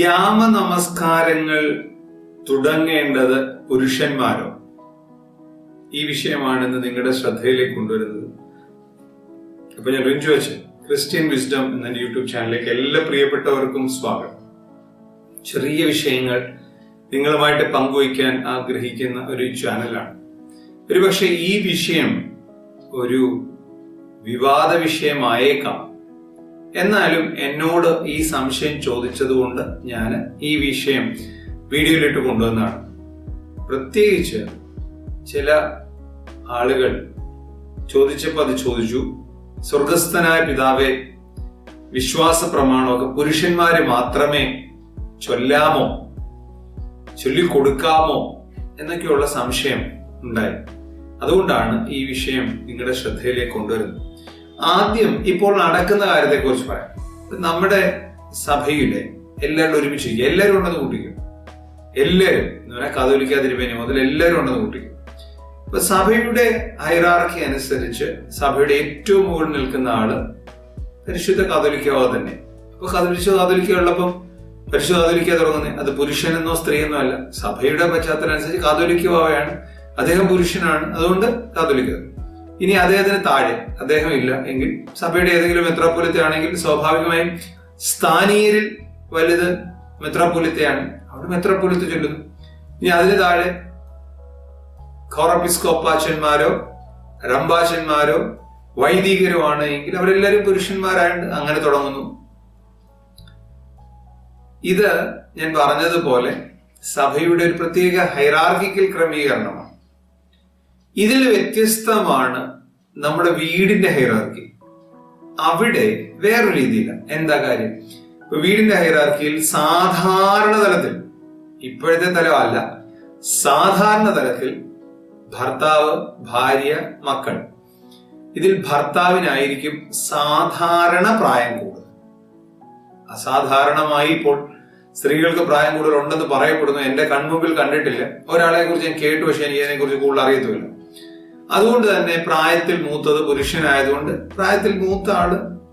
യാമ നമസ്കാരങ്ങൾ തുടങ്ങേണ്ടത് പുരുഷന്മാരോ? ഈ വിഷയമാണ് ഇന്ന് നിങ്ങളുടെ ശ്രദ്ധയിലേക്ക് കൊണ്ടുവരുന്നത്. അപ്പൊ ഞാൻ റിഞ്ചു വെച്ച് ക്രിസ്ത്യൻ വിസ്ഡം എന്ന യൂട്യൂബ് ചാനലിലേക്ക് എല്ലാ പ്രിയപ്പെട്ടവർക്കും സ്വാഗതം. ചെറിയ വിഷയങ്ങൾ നിങ്ങളുമായിട്ട് പങ്കുവയ്ക്കാൻ ആഗ്രഹിക്കുന്ന ഒരു ചാനലാണ്. ഒരുപക്ഷെ ഈ വിഷയം ഒരു വിവാദ വിഷയമായേക്കാം. എന്നാലും എന്നോട് ഈ സംശയം ചോദിച്ചതുകൊണ്ട് ഞാൻ ഈ വിഷയം വീഡിയോയിലിട്ട് കൊണ്ടുവന്നാണ് പ്രത്യേകിച്ച് ചില ആളുകൾ ചോദിച്ചപ്പോൾ അത് ചോദിച്ചു. സ്വർഗസ്ഥനായ പിതാവെ വിശ്വാസ പ്രമാണമൊക്കെ പുരുഷന്മാരെ മാത്രമേ ചൊല്ലാമോ? ചൊല്ലിക്കൊടുക്കാമോ? എന്നൊക്കെയുള്ള സംശയം ഉണ്ടായി. അതുകൊണ്ടാണ് ഈ വിഷയം നിങ്ങളുടെ ശ്രദ്ധയിലേക്ക് കൊണ്ടുവരുന്നത്. ആദ്യം ഇപ്പോൾ നടക്കുന്ന കാര്യത്തെക്കുറിച്ച് പറയാം. നമ്മുടെ സഭയിലെ എല്ലാവരും ഒരുമിച്ച്. എല്ലാവരും ഉണ്ടെന്ന് കൂട്ടിക്കും. എല്ലാവരും എന്ന് പറഞ്ഞാൽ കത്തോലിക്ക തിരുമേനി മുതൽ എല്ലാവരും ഉണ്ടെന്ന് കൂട്ടിക്കും. ഇപ്പൊ സഭയുടെ ഹൈറാർക്കി അനുസരിച്ച് സഭയുടെ ഏറ്റവും മുകളിൽ നിൽക്കുന്ന ആൾ പരിശുദ്ധ കാതോലിക്കാവോ തന്നെ. അപ്പൊ പരിശുദ്ധ കാതോലിക്ക ഉള്ളപ്പം പരിശുദ്ധ കാതോലിക്ക തുടങ്ങുന്നത് അത് പുരുഷനെന്നോ സ്ത്രീയെന്നോ അല്ല. സഭയുടെ പശ്ചാത്തലം അനുസരിച്ച് കാതോലിക്കാവാണ് അദ്ദേഹം പുരുഷനാണ്. അതുകൊണ്ട് കാതോലിക്ക. ഇനി അദ്ദേഹത്തിന് താഴെ അദ്ദേഹം ഇല്ല എങ്കിൽ സഭയുടെ ഏതെങ്കിലും മെത്രാപ്പൊലിത്ത ആണെങ്കിൽ സ്വാഭാവികമായും സ്ഥാനീയരിൽ വലുത് മെത്രാപ്പൊലിത്തയാണ്. അവിടെ മെത്രാപ്പൊലിത്ത ചൊല്ലുന്നു. ഇനി അതിന് താഴെ ഖോറപ്പിസ്കോപ്പാച്ചന്മാരോ റംബാച്ചന്മാരോ വൈദികരോ ആണ് എങ്കിൽ അവരെല്ലാവരും പുരുഷന്മാരായിട്ട് അങ്ങനെ തുടങ്ങുന്നു. ഇത് ഞാൻ പറഞ്ഞതുപോലെ സഭയുടെ ഒരു പ്രത്യേക ഹൈറാർക്കിക്കൽ ക്രമീകരണമാണ്. ഇതിൽ വ്യത്യസ്തമാണ് നമ്മുടെ വീടിന്റെ ഹൈറാർക്കി അവിടെ വേറൊരു രീതിയിലാണ് എന്താ കാര്യം? ഇപ്പൊ വീടിന്റെ ഹൈറാർക്കിയിൽ സാധാരണ തലത്തിൽ ഇപ്പോഴത്തെ തലമല്ല സാധാരണ തലത്തിൽ ഭർത്താവ് ഭാര്യ മക്കൾ. ഇതിൽ ഭർത്താവിനായിരിക്കും സാധാരണ പ്രായം കൂടുതൽ അസാധാരണമായി ഇപ്പോൾ സ്ത്രീകൾക്ക് പ്രായം കൂടുതൽ ഉണ്ടെന്ന് പറയപ്പെടുന്നു. എന്റെ കൺമുമ്പിൽ കണ്ടിട്ടില്ല. ഒരാളെ കുറിച്ച് ഞാൻ കേട്ടു പക്ഷെ എനിക്ക് അതിനെ കുറിച്ച് കൂടുതൽ അറിയത്തുമില്ല. അതുകൊണ്ട് തന്നെ പ്രായത്തിൽ മൂത്തത് പുരുഷനായതുകൊണ്ട് പ്രായത്തിൽ മൂത്ത ആൾ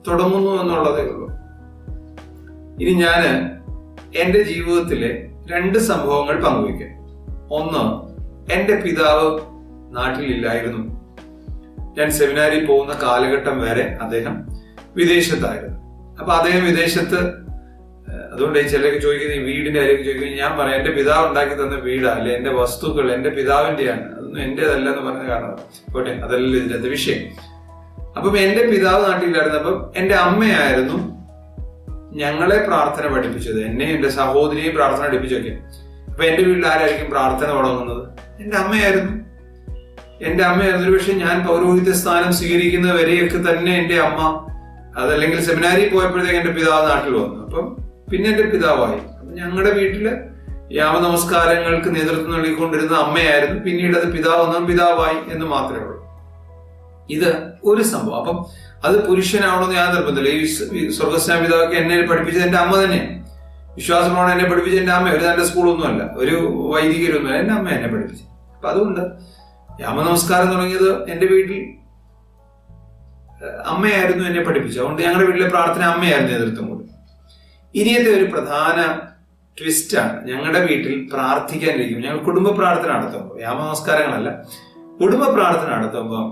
തുടങ്ങുന്നു എന്നുള്ളതേ ഉള്ളൂ. ഇനി ഞാൻ എന്റെ ജീവിതത്തിലെ രണ്ട് സംഭവങ്ങൾ പങ്കുവയ്ക്കാം. ഒന്ന് എന്റെ പിതാവ് നാട്ടിലില്ലായിരുന്നു. ഞാൻ സെമിനാരിൽ പോകുന്ന കാലഘട്ടം വരെ അദ്ദേഹം വിദേശത്തായിരുന്നു. അപ്പൊ അദ്ദേഹം വിദേശത്ത് അതുകൊണ്ട് ഈ ചിലരൊക്കെ ചോദിക്കുന്നത് ഈ വീടിന്റെ കാര്യമൊക്കെ ചോദിക്കുന്നത് ഞാൻ പറയാം എന്റെ പിതാവ് ഉണ്ടാക്കി തന്ന വീടാ അല്ലെ? എന്റെ വസ്തുക്കൾ എന്റെ പിതാവിന്റെയാണ് അതൊന്നും എന്റേതല്ല എന്ന് പറഞ്ഞ കാരണം. പോട്ടെ അതല്ല ഇതിന്റെ വിഷയം. അപ്പം എന്റെ പിതാവ് നാട്ടിലായിരുന്നു അപ്പം എന്റെ അമ്മയായിരുന്നു ഞങ്ങളെ പ്രാർത്ഥന പഠിപ്പിച്ചത്. എന്നെ എന്റെ സഹോദരിയെ പ്രാർത്ഥന പഠിപ്പിച്ചൊക്കെ അപ്പൊ എന്റെ വീട്ടിൽ ആരായിരിക്കും പ്രാർത്ഥന തുടങ്ങുന്നത്? എന്റെ അമ്മയായിരുന്നു. എന്റെ അമ്മയായിരുന്നു. ഒരു പക്ഷെ ഞാൻ പൗരോഹിത്യ സ്ഥാനം സ്വീകരിക്കുന്ന വരെയൊക്കെ തന്നെ എന്റെ അമ്മ. അതല്ലെങ്കിൽ സെമിനാരിൽ പോയപ്പോഴത്തേക്ക് എന്റെ പിതാവ് നാട്ടിൽ വന്നു. അപ്പം പിന്നെ എന്റെ പിതാവായി. അപ്പൊ ഞങ്ങളുടെ വീട്ടിൽ യാമ നമസ്കാരങ്ങൾക്ക് നേതൃത്വം നൽകിക്കൊണ്ടിരുന്ന അമ്മയായിരുന്നു. പിന്നീട് അത് പിതാവ് ഒന്നാം പിതാവായി എന്ന് മാത്രമേ ഉള്ളൂ. ഇത് ഒരു സംഭവം. അപ്പം അത് പുരുഷനാണോ ഞാൻ നിർബന്ധമില്ല. ഈ സ്വർഗസ്നാ പിതാവൊക്കെ എന്നെ പഠിപ്പിച്ചത് എന്റെ അമ്മ തന്നെയാണ്. വിശ്വാസമാണ് എന്നെ പഠിപ്പിച്ച എന്റെ അമ്മ ഒരു തന്റെ സ്കൂളൊന്നുമല്ല. ഒരു വൈദികരൊന്നുമല്ല. എന്റെ അമ്മ എന്നെ പഠിപ്പിച്ചു അപ്പൊ അതുകൊണ്ട് യാമനമസ്കാരം തുടങ്ങിയത് എന്റെ വീട്ടിൽ അമ്മയായിരുന്നു എന്നെ പഠിപ്പിച്ചത്. അതുകൊണ്ട് ഞങ്ങളുടെ വീട്ടിലെ പ്രാർത്ഥന അമ്മയായിരുന്നു നേതൃത്വം കൊടുത്തത്. ഇനിയത്തെ ഒരു പ്രധാന ട്വിസ്റ്റാണ് ഞങ്ങളുടെ വീട്ടിൽ പ്രാർത്ഥിക്കാനിരിക്കും ഞങ്ങൾ കുടുംബ പ്രാർത്ഥന നടത്തുമ്പോൾ വ്യാമനമസ്കാരങ്ങളല്ല കുടുംബ പ്രാർത്ഥന നടത്തുമ്പോൾ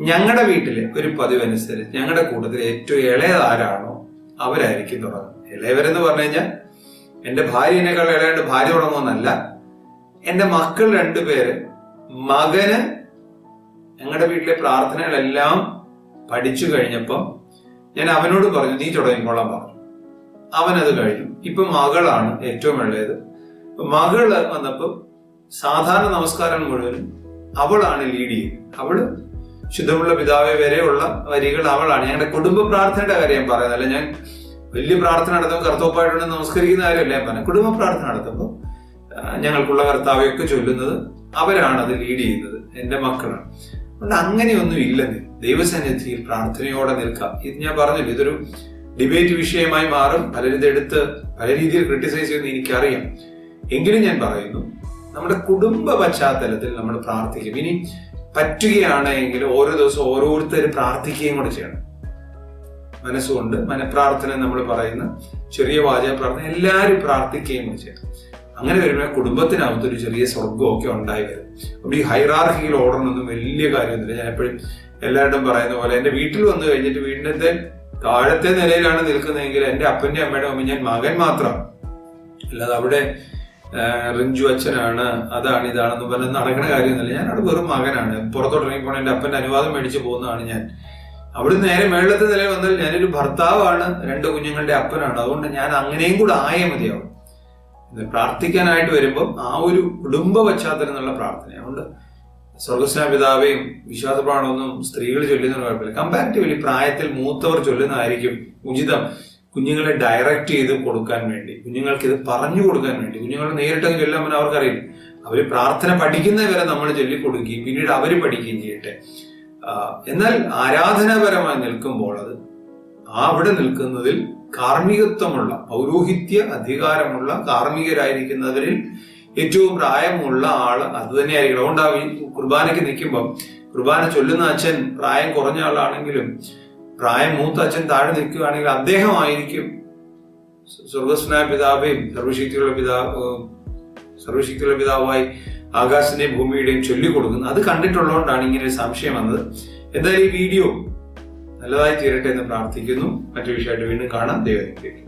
ഞങ്ങളുടെ വീട്ടിലെ ഒരു പതിവ് അനുസരിച്ച് ഞങ്ങളുടെ കൂട്ടത്തിൽ ഏറ്റവും ഇളയതാരാണോ അവരായിരിക്കും തുടങ്ങുന്നത് ഇളയവരെന്ന് പറഞ്ഞു കഴിഞ്ഞാൽ എന്റെ ഭാര്യനേക്കാൾ ഇളയാണ്ട് ഭാര്യ തുടങ്ങുമെന്നല്ല. എന്റെ മക്കൾ രണ്ടുപേര് മകന് ഞങ്ങളുടെ വീട്ടിലെ പ്രാർത്ഥനകളെല്ലാം പഠിച്ചു കഴിഞ്ഞപ്പം ഞാൻ അവനോട് പറഞ്ഞു നീ തുടങ്ങിക്കൊള്ളാൻ പറഞ്ഞു. അവനത് കഴിഞ്ഞു. ഇപ്പൊ മകളാണ് ഏറ്റവും ഇളയത്. മകൾ വന്നപ്പോ സാധാരണ നമസ്കാരം മുഴുവനും അവളാണ് ലീഡ് ചെയ്യുന്നത്. അവൾ ശുദ്ധമുള്ള പിതാവെ വരെയുള്ള വരികൾ അവളാണ്. ഞങ്ങളുടെ കുടുംബ പ്രാർത്ഥനയുടെ കാര്യം പറയുന്നത്. അല്ല ഞാൻ വലിയ പ്രാർത്ഥന നടത്തുമ്പോൾ കർത്തോപ്പായിട്ടുണ്ട് നമസ്കരിക്കുന്ന കാര്യമല്ല ഞാൻ പറഞ്ഞു കുടുംബ പ്രാർത്ഥന നടത്തുമ്പോൾ ഞങ്ങൾക്കുള്ള കർത്താവെയൊക്കെ ചൊല്ലുന്നത് അവരാണ് അത് ലീഡ് ചെയ്യുന്നത്. എന്റെ മക്കളാണ്. അതുകൊണ്ട് അങ്ങനെയൊന്നും ഇല്ലെന്ന് ദൈവസന്നിധിയിൽ പ്രാർത്ഥനയോടെ നിൽക്കാം. ഇത് ഞാൻ പറഞ്ഞില്ല ഇതൊരു ഡിബേറ്റ് വിഷയമായി മാറും. പലരിത് എടുത്ത് പല രീതിയിൽ ക്രിട്ടിസൈസ് ചെയ്യുന്ന എനിക്കറിയാം. എങ്കിലും ഞാൻ പറയുന്നു നമ്മുടെ കുടുംബ പശ്ചാത്തലത്തിൽ നമ്മൾ പ്രാർത്ഥിക്കും. ഇനി പറ്റുകയാണ് എങ്കിൽ ഓരോ ദിവസം ഓരോരുത്തർ പ്രാർത്ഥിക്കുകയും കൂടെ ചെയ്യണം. മനസ്സുകൊണ്ട് മനഃപ്രാർത്ഥന നമ്മൾ പറയുന്ന ചെറിയ വാചക പ്രാർത്ഥന എല്ലാവരും പ്രാർത്ഥിക്കുകയും കൂടെ ചെയ്യണം. അങ്ങനെ വരുമ്പോൾ കുടുംബത്തിനകത്ത് ഒരു ചെറിയ സ്വർഗമൊക്കെ ഉണ്ടായി വരും അപ്പോൾ ഈ ഹൈറാർക്കിയിൽ ഓടണമെന്നും വലിയ കാര്യമൊന്നുമില്ല. ഞാൻ എപ്പോഴും എല്ലാവരും പറയുന്ന പോലെ എന്റെ വീട്ടിൽ വന്നു കഴിഞ്ഞിട്ട് വീടിന്റെ താഴത്തെ നിലയിലാണ് നിൽക്കുന്നതെങ്കിൽ എന്റെ അപ്പന്റെ അമ്മയുടെ മുമ്പ് ഞാൻ മകൻ മാത്രം. അല്ലാതെ അവിടെ റിഞ്ചു അച്ഛനാണ് അതാണ് ഇതാണെന്ന് പറഞ്ഞ് നടക്കുന്ന കാര്യമൊന്നുമില്ല. ഞാൻ അവിടെ വെറും മകനാണ്. പുറത്തോട്ട് ഇറങ്ങിപ്പോണ പോണ എന്റെ അപ്പന്റെ അനുവാദം മേടിച്ച് പോകുന്നതാണ് ഞാൻ. അവിടെ നേരെ മേളത്തെ നിലയിൽ വന്നാൽ ഞാനൊരു ഭർത്താവാണ് രണ്ട് കുഞ്ഞുങ്ങളുടെ അപ്പനാണ്. അതുകൊണ്ട് ഞാൻ അങ്ങനെയും കൂടെ ആയേ മതിയാവും. പ്രാർത്ഥിക്കാനായിട്ട് വരുമ്പോൾ ആ ഒരു കുടുംബ പശ്ചാത്തലം എന്നുള്ള പ്രാർത്ഥന അതുകൊണ്ട് സ്വർഗസ്നാ പിതാവേയും വിശ്വാസപ്രാണമൊന്നും സ്ത്രീകൾ ചൊല്ലുന്ന കുഴപ്പമില്ല. കമ്പാരിറ്റീവ്ലി പ്രായത്തിൽ മൂത്തവർ ചൊല്ലുന്നതായിരിക്കും ഉചിതം. കുഞ്ഞുങ്ങളെ ഡയറക്റ്റ് ചെയ്ത് കൊടുക്കാൻ വേണ്ടി കുഞ്ഞുങ്ങൾക്ക് ഇത് പറഞ്ഞു കൊടുക്കാൻ വേണ്ടി കുഞ്ഞുങ്ങൾ നേരിട്ട് ചൊല്ലാൻ പോലും അവർക്കറിയില്ല. അവർ പ്രാർത്ഥന പഠിക്കുന്നവരെ നമ്മൾ ചൊല്ലിക്കൊടുക്കുകയും പിന്നീട് അവർ പഠിക്കുകയും ചെയ്യട്ടെ. എന്നാൽ ആരാധനാപരമായി നിൽക്കുമ്പോൾ അത് അവിടെ നിൽക്കുന്നതിൽ കാർമ്മികത്വമുള്ള പൗരോഹിത്യ അധികാരമുള്ള കാർമ്മികരായിരിക്കുന്നവരിൽ ഏറ്റവും പ്രായമുള്ള ആൾ അത് തന്നെയായിരിക്കണം. അതുകൊണ്ട് കുർബാനയ്ക്ക് നിൽക്കുമ്പം കുർബാന ചൊല്ലുന്ന അച്ഛൻ പ്രായം കുറഞ്ഞ ആളാണെങ്കിലും പ്രായം മൂത്ത അച്ഛൻ താഴെ നിൽക്കുകയാണെങ്കിൽ അദ്ദേഹമായിരിക്കും സ്വർഗസ്നായ പിതാവേയും സർവശക്തിയുള്ള പിതാവ് സർവശക്തിയുള്ള പിതാവായി ആകാശിന്റെയും ഭൂമിയുടെയും ചൊല്ലിക്കൊടുക്കുന്നത് അത് കണ്ടിട്ടുള്ളതുകൊണ്ടാണ് ഇങ്ങനെ ഒരു സംശയം വന്നത്. എന്തായാലും ഈ വീഡിയോ നല്ലതായി തീരട്ടെ എന്ന് പ്രാർത്ഥിക്കുന്നു. മറ്റു വിഷയമായിട്ട് വീണ്ടും കാണാം. ദൈവം